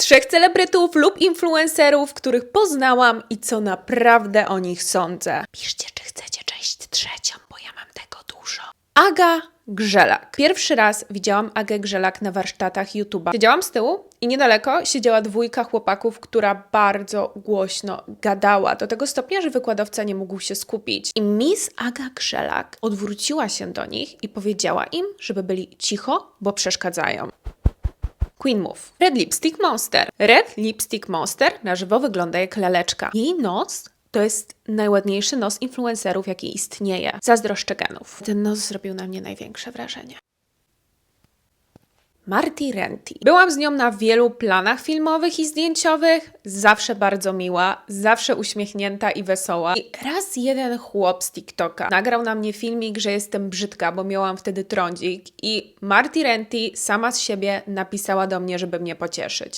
Trzech celebrytów lub influencerów, których poznałam i co naprawdę o nich sądzę. Piszcie, czy chcecie część trzecią, bo ja mam tego dużo. Aga Grzelak. Pierwszy raz widziałam Agę Grzelak na warsztatach YouTube'a. Siedziałam z tyłu i niedaleko siedziała dwójka chłopaków, która bardzo głośno gadała, do tego stopnia, że wykładowca nie mógł się skupić. I Miss Aga Grzelak odwróciła się do nich i powiedziała im, żeby byli cicho, bo przeszkadzają. Queen Move. Red Lipstick Monster. Red Lipstick Monster na żywo wygląda jak laleczka. Jej nos to jest najładniejszy nos influencerów, jaki istnieje. Zazdroszczę genów. Ten nos zrobił na mnie największe wrażenie. Marty Renty. Byłam z nią na wielu planach filmowych i zdjęciowych. Zawsze bardzo miła, zawsze uśmiechnięta i wesoła. I raz jeden chłop z TikToka nagrał na mnie filmik, że jestem brzydka, bo miałam wtedy trądzik. I Marty Renty sama z siebie napisała do mnie, żeby mnie pocieszyć.